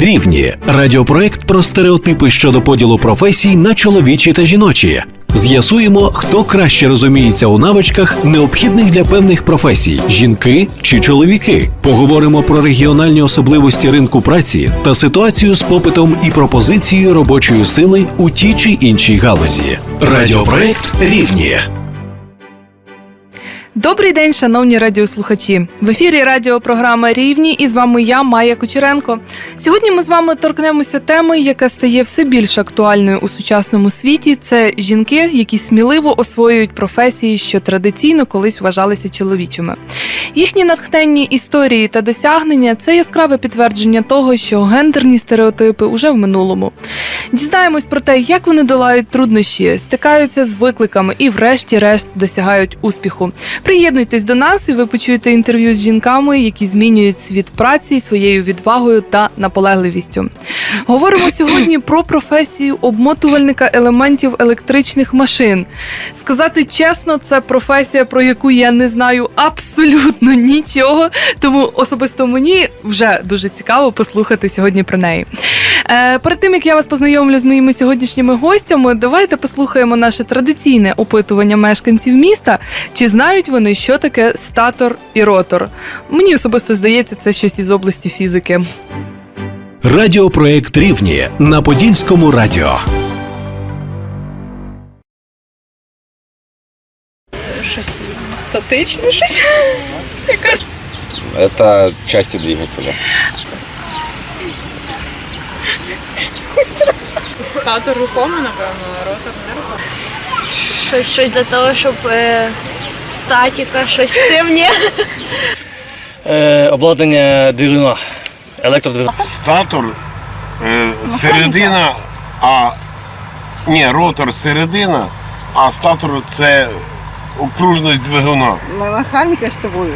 Рівні радіопроект про стереотипи щодо поділу професій на чоловічі та жіночі. З'ясуємо, хто краще розуміється у навичках, необхідних для певних професій жінки чи чоловіки. Поговоримо про регіональні особливості ринку праці та ситуацію з попитом і пропозицією робочої сили у тій чи іншій галузі. Радіопроект Рівні. Добрий день, шановні радіослухачі. В ефірі радіопрограма Рівні і з вами я, Майя Кучеренко. Сьогодні ми з вами торкнемося теми, яка стає все більш актуальною у сучасному світі. Це жінки, які сміливо освоюють професії, що традиційно колись вважалися чоловічими. Їхні натхненні історії та досягнення це яскраве підтвердження того, що гендерні стереотипи уже в минулому. Дізнаємось про те, як вони долають труднощі, стикаються з викликами і, врешті-решт, досягають успіху. Приєднуйтесь до нас, і ви почуєте інтерв'ю з жінками, які змінюють світ праці своєю відвагою та наполегливістю. Говоримо сьогодні про професію обмотувальника елементів електричних машин. Сказати чесно, це професія, про яку я не знаю абсолютно нічого, тому особисто мені вже дуже цікаво послухати сьогодні про неї. Е, перед тим як я вас познайомлю з моїми сьогоднішніми гостями, давайте послухаємо наше традиційне опитування мешканців міста. Чи знають вони, що таке статор і ротор? Мені особисто здається, це щось із області фізики. Радіопроект Рівні на Подільському радіо. Щось статичне, щось. Это части двигателя. Статор рухома, напевно, ротор не рухома. Щось, щось для того, щоб е, статіка, щось з? Е, обладнання двигуна, електродвигуна. Статор е, середина, а ні, ротор середина, а статор це окружність двигуна. Механіка з тобою.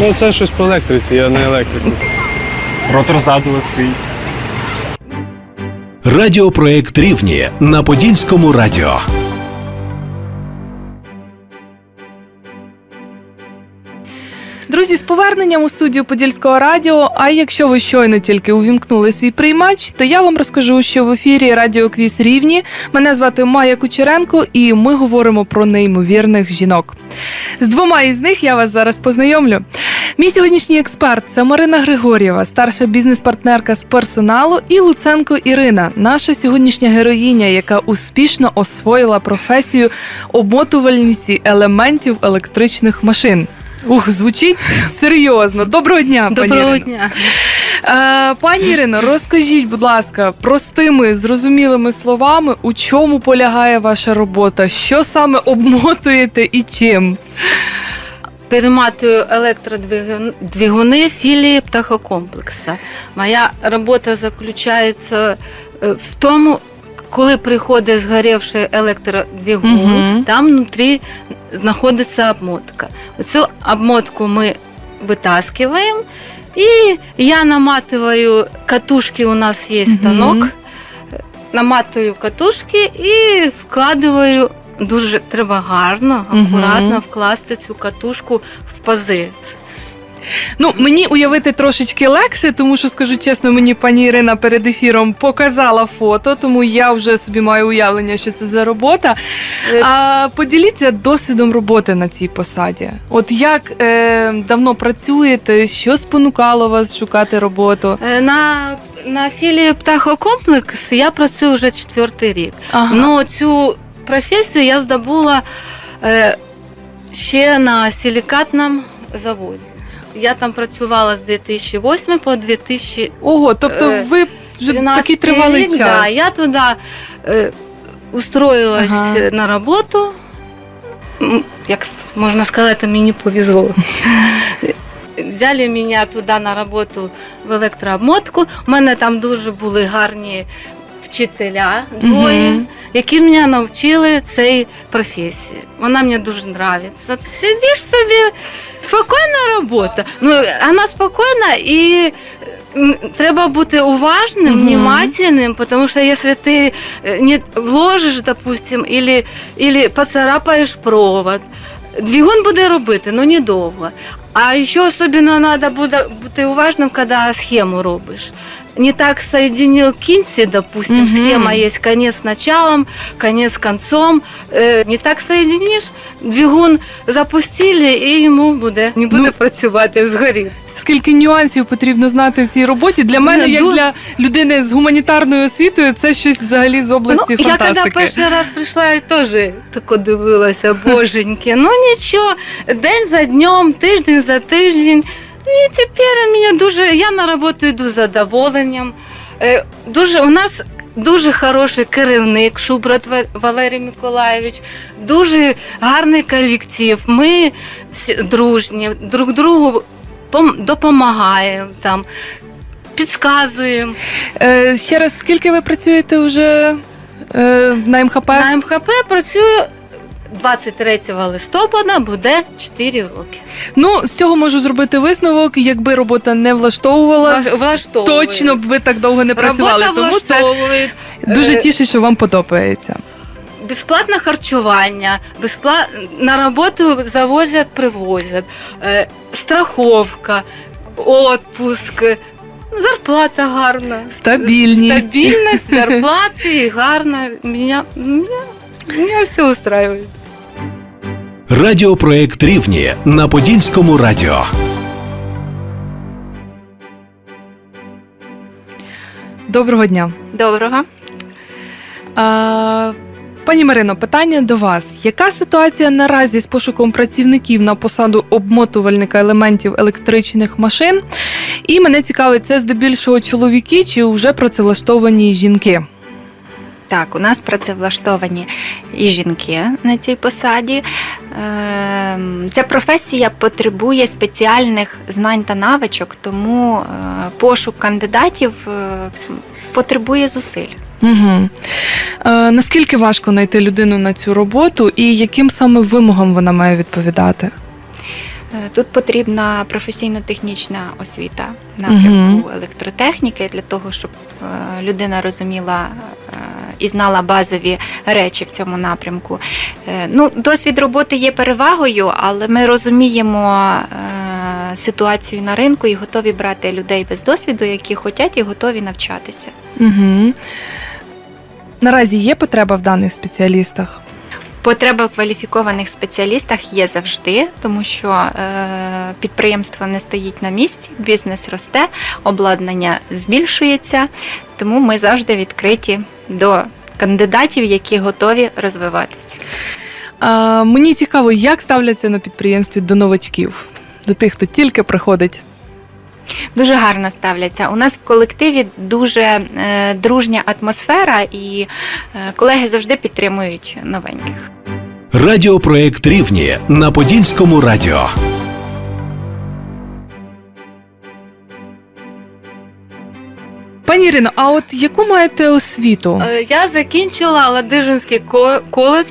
Ну, це щось по електриці, я не електрик. Ротор ззаду висить. Радіопроект Рівні на Подільському радіо. Друзі, з поверненням у студію Подільського радіо. А якщо ви щойно тільки увімкнули свій приймач, то я вам розкажу, що в ефірі Радіо Квіз Рівні мене звати Майя Кучеренко, і ми говоримо про неймовірних жінок. З двома із них я вас зараз познайомлю. Мій сьогоднішній експерт це Марина Григор'єва, старша бізнес-партнерка з персоналу, і Луценко Ірина, наша сьогоднішня героїня, яка успішно освоїла професію обмотувальниці елементів електричних машин. Ух, звучить серйозно. Доброго дня, пані Доброго Ірино. дня. Е, пані Ірино, розкажіть, будь ласка, простими зрозумілими словами, у чому полягає ваша робота? Що саме обмотуєте і чим? Перематую електродвигуни філії птахокомплексу. Моя робота заключається е, в тому, коли приходить згорівший електродвигун, Мгм. там внутрі знаходиться обмотка. Оцю обмотку ми витаскиваємо, і я наматываю катушки, у нас є станок, станок, наматую катушки і вкладаю. Дуже треба гарно, акуратно акуратно вкласти цю катушку в пази. Ну, мені уявити трошечки легше, тому що, скажу чесно, мені пані Ірина перед ефіром показала фото, тому я вже собі маю уявлення, що це за робота. Е, А поділіться досвідом роботи на цій посаді. От як е, давно працюєте, що спонукало вас шукати роботу? Е, На, на філії птахокомплекс я працюю вже четвертий рік. Ага. Ну цю професію я здобула е, ще на силікатному заводі. Я там працювала з 2008 по 2000 Ого, тобто е, ви вже 13 такий тривалий рік, час. Да, я туди е, устроїлась Ага. на роботу. Як можна сказати, мені повезло. Взяли мене туди на роботу в електрообмотку. У мене там дуже були гарні вчителя двоє, Мгм які мене навчили цій професії. Вона мені дуже подобається. Сидиш собі, спокійна робота. Ну, вона спокійна і м, треба бути уважним, Мгм. внимательным, потому что если ты э, не вложиш, допустим, или, или поцарапаєш провод, двигун буде робити, ну недовго. А ще особливо треба буде бути уважним, коли схему робиш. Не так соединил кінці, допустим, Мгм. схема є конец з началом, конец з концом. Е, не так соединиш, двигун запустили і йому буде, не буде Ну, працювати згорів. Скільки нюансів потрібно знати в цій роботі? Для мене, як дуже- для людини з гуманітарною освітою, це щось взагалі з області Ну, я коли фантастики. перший раз прийшла, я теж тако дивилася, боженьки. Ну нічого, день за днем, тиждень за тиждень. І тепер мене дуже, я на роботу йду з задоволенням. Е, Дуже, у нас дуже хороший керівник, Шубрат Валерій Миколаєвич, дуже гарний колектив. Ми всі дружні, друг другу допомагаємо, там, підказуємо. Е, ще раз, скільки ви працюєте вже е, на МХП? На МХП працюю 23 листопада, буде 4 роки. Ну, з цього можу зробити висновок. Якби робота не влаштовувала, Влаш- Влаштовує. точно б ви так довго не працювали. Робота Тому це влаштовує. дуже Е, тішить, що вам подобається. Безплатне харчування, безпла... на роботу завозять, привозять, е, страховка, відпуск, зарплата гарна. Стабільність. Стабільність, зарплати і гарна. Мене, мене, мене все устраивает. Радіопроект Рівні на Подільському радіо. Доброго дня. Доброго. А, пані Марино, питання до вас: яка ситуація наразі з пошуком працівників на посаду обмотувальника елементів електричних машин? І мене цікавить, це здебільшого чоловіки чи вже працевлаштовані жінки? Так, у нас працевлаштовані і жінки на цій посаді. Ем, Ця професія потребує спеціальних знань та навичок, тому е, пошук кандидатів е, потребує зусиль. Угу. Е, наскільки важко знайти людину на цю роботу і яким саме вимогам вона має відповідати? Е, Тут потрібна професійно-технічна освіта напрямку електротехніки для того, щоб людина розуміла і знала базові речі в цьому напрямку. Е, Ну, досвід роботи є перевагою, але ми розуміємо е, ситуацію на ринку і готові брати людей без досвіду, які хочуть і готові навчатися. Угу. Наразі є потреба в даних спеціалістах? Потреба в кваліфікованих спеціалістах є завжди, тому що е, підприємство не стоїть на місці, бізнес росте, обладнання збільшується, тому ми завжди відкриті до кандидатів, які готові розвиватися. А, мені цікаво, як ставляться на підприємстві до новачків, до тих, хто тільки приходить. Дуже гарно ставляться. У нас в колективі дуже е, дружня атмосфера, і е, колеги завжди підтримують новеньких. Радіопроект Рівні на Подільському радіо. Пані Ірино, а от яку маєте освіту? Е, Я закінчила Ладижинський коледж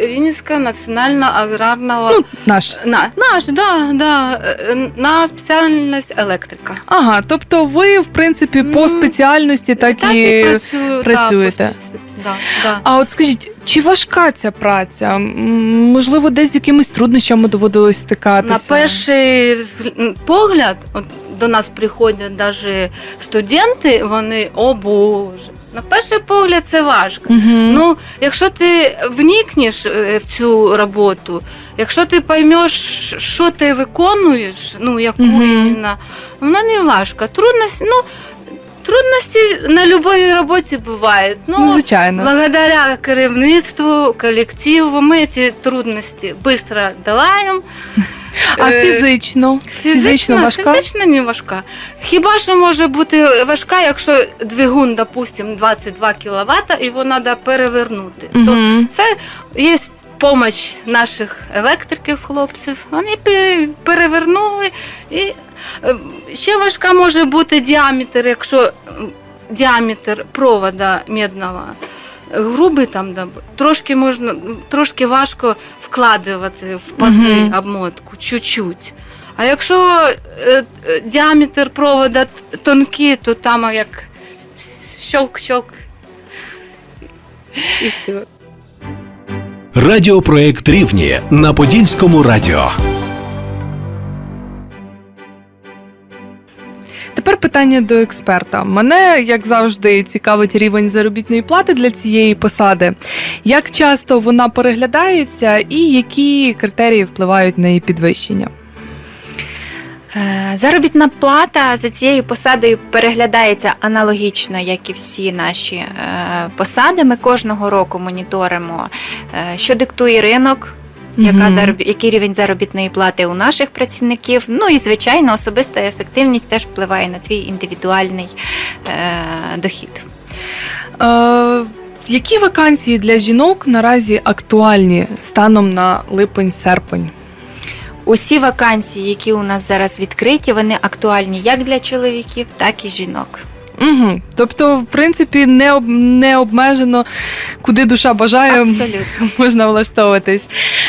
Вінницького національного аграрного Ну, наш. на, наш, да, да, е, на спеціальність електрика. Ага, тобто ви, в принципі, по Ну, спеціальності так, Так і. і працюю. працюєте. Да, по спеці- да, да. А от скажіть, чи важка ця праця? М, Можливо, десь з якимись труднощами доводилось стикатися? На перший взгл- погляд, от до нас приходять навіть студенти, вони, о Боже, на перший погляд це важко. Угу. Ну, якщо ти вникнеш е, в цю роботу, якщо ти поймеш, що ти виконуєш, ну яку Мгм. іменно, вона не важка. Трудності, ну, трудності на будь-якій роботі бувають. ну, Ну, звичайно. благодаря керівництву, колективу, ми ці трудності швидко долаємо. А Е, фізично? Фізично важка? Фізично не важка. Хіба що може бути важка, якщо двигун, допустим, 22 кВт, і його треба перевернути. То це є допомога наших електриків, хлопців. Вони пере- перевернули. І е, ще важка може бути діаметр, якщо діаметр провода медного грубий там да, трошки можна трошки важко вкладувати в пази Мгм. обмотку, чуть-чуть. А якщо е, е, діаметр провода т- тонкий, то там як щелк-щелк. І все. Радіопроект Рівні на Подільському радіо. Тепер питання до експерта. Мене, як завжди, цікавить рівень заробітної плати для цієї посади. Як часто вона переглядається, і які критерії впливають на її підвищення? Е, Заробітна плата за цією посадою переглядається аналогічно, як і всі наші е, посади. Ми кожного року моніторимо, е, що диктує ринок. Яка зароб... який рівень заробітної плати у наших працівників? Ну і звичайно, особиста ефективність теж впливає на твій індивідуальний е, дохід. Е, які вакансії для жінок наразі актуальні станом на липень-серпень? Усі вакансії, які у нас зараз відкриті, вони актуальні як для чоловіків, так і жінок. Угу. Тобто, в принципі, не, об, не обмежено, куди душа бажає, Абсолютно. можна влаштовуватись.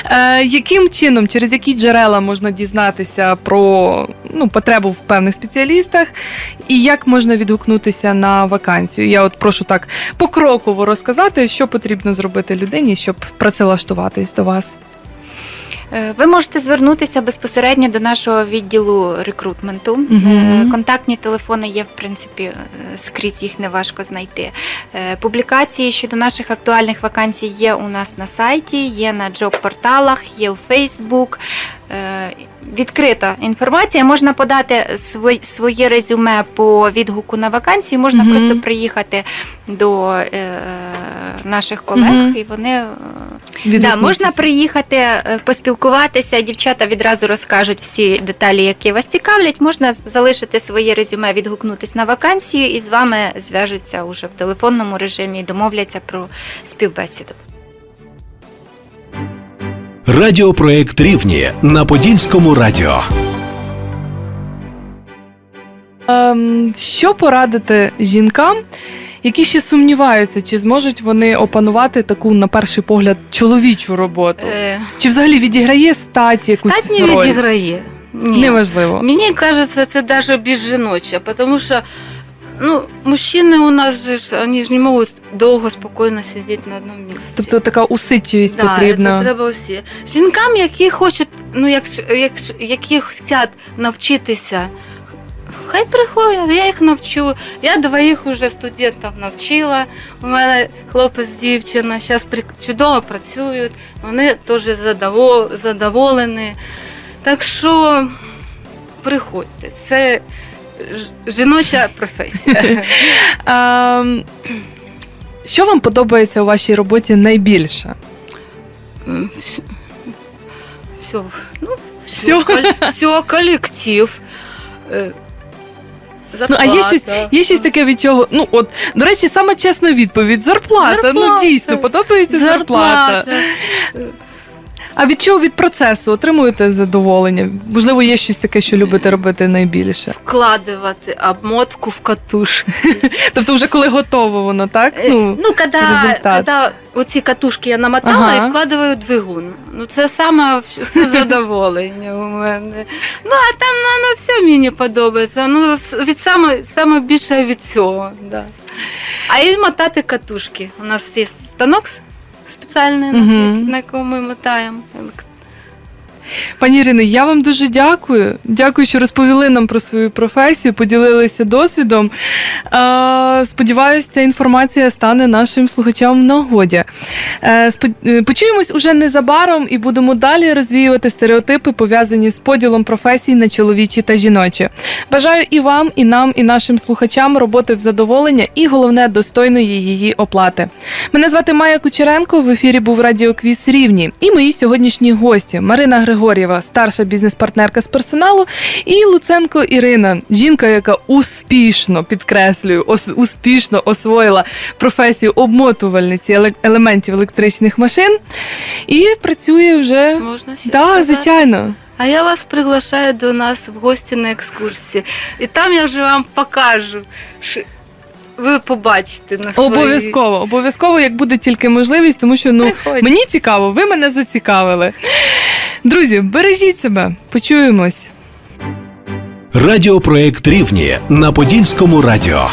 Е, яким чином, через які джерела можна дізнатися про ну, потребу в певних спеціалістах, і як можна відгукнутися на вакансію? Я от прошу так покроково розказати, що потрібно зробити людині, щоб працевлаштуватись до вас. Е, Ви можете звернутися безпосередньо до нашого відділу рекрутменту. Е, Контактні телефони є, в принципі, е, скрізь їх не важко знайти. Публікації щодо наших актуальних вакансій є у нас на сайті, є на джоб-порталах, є у Фейсбук. Відкрита інформація. Можна подати своє резюме по відгуку на вакансії, можна Мгм. просто приїхати до е, наших колег, Мгм. і вони Да, можна приїхати, е, поспілкуватися. Дівчата відразу розкажуть всі деталі, які вас цікавлять. Можна залишити своє резюме, відгукнутись на вакансію, і з вами зв'яжуться уже в телефонному режимі і домовляться про співбесіду. Радіопроект Рівні на Подільському радіо. Ем, що порадити жінкам, які ще сумніваються, чи зможуть вони опанувати таку, на перший погляд, чоловічу роботу? Е, Чи взагалі відіграє стать якусь Стать не роль? відіграє. Ні. Неважливо. Мені кажеться, це навіть більш жіноче, тому що ну, мужчини у нас же ж, вони ж не можуть довго спокійно сидіти на одному місці. Тобто така усидчивість Да, потрібна. це треба всі. Жінкам, які хочуть, ну як, як, які хочуть навчитися, хай приходять, я їх навчу. Я двоїх уже студентів навчила. У мене хлопець, дівчина, зараз чудово працюють, вони теж задовол- задоволені. Так що приходьте, це жіноча професія. Ем, що вам подобається у вашій роботі найбільше? Все, все, ну, все, все колектив. Е, Ну, а є щось, є щось таке від чого? Ну, от, до речі, саме чесна відповідь: зарплата. Ну, дійсно, подобається зарплата. Зарплата. А від чого від процесу отримуєте задоволення? Можливо, є щось таке, що любите робити найбільше. Вкладувати обмотку в катушки. Тобто, вже коли готово воно, так? Ну, ну когда, результат. когда оці катушки я намотала Ага. і вкладаю двигун. Ну, це саме це задоволення у мене. Ну, а там ну, ну, все мені подобається. Ну, від саме, саме більше від цього. Да. А і мотати катушки. У нас є станок спеціальний, на- Мгм. на якому ми мотаємо. Пані Ірино, я вам дуже дякую. Дякую, що розповіли нам про свою професію, поділилися досвідом. Сподіваюся, ця інформація стане нашим слухачам в нагоді. Е, е, Почуємось уже незабаром і будемо далі розвіювати стереотипи, пов'язані з поділом професій на чоловічі та жіночі. Бажаю і вам, і нам, і нашим слухачам роботи в задоволення і головне достойної її оплати. Мене звати Майя Кучеренко. В ефірі був радіоквіз рівні. І мої сьогоднішні гості Марина Григор'єва, старша бізнес-партнерка з персоналу, і Луценко Ірина, жінка, яка успішно підкреслюю, ос- успішно освоїла професію обмотувальниці еле- елементів електричних машин і працює вже. Можна ще сказати? звичайно. А я вас приглашаю до нас в гості на екскурсії. І там я вже вам покажу. Ви побачите на своїй... Обов'язково, обов'язково, як буде тільки можливість, тому що ну Приходь. мені цікаво, ви мене зацікавили. Друзі, бережіть себе, почуємось. Радіопроект Рівні на Подільському радіо.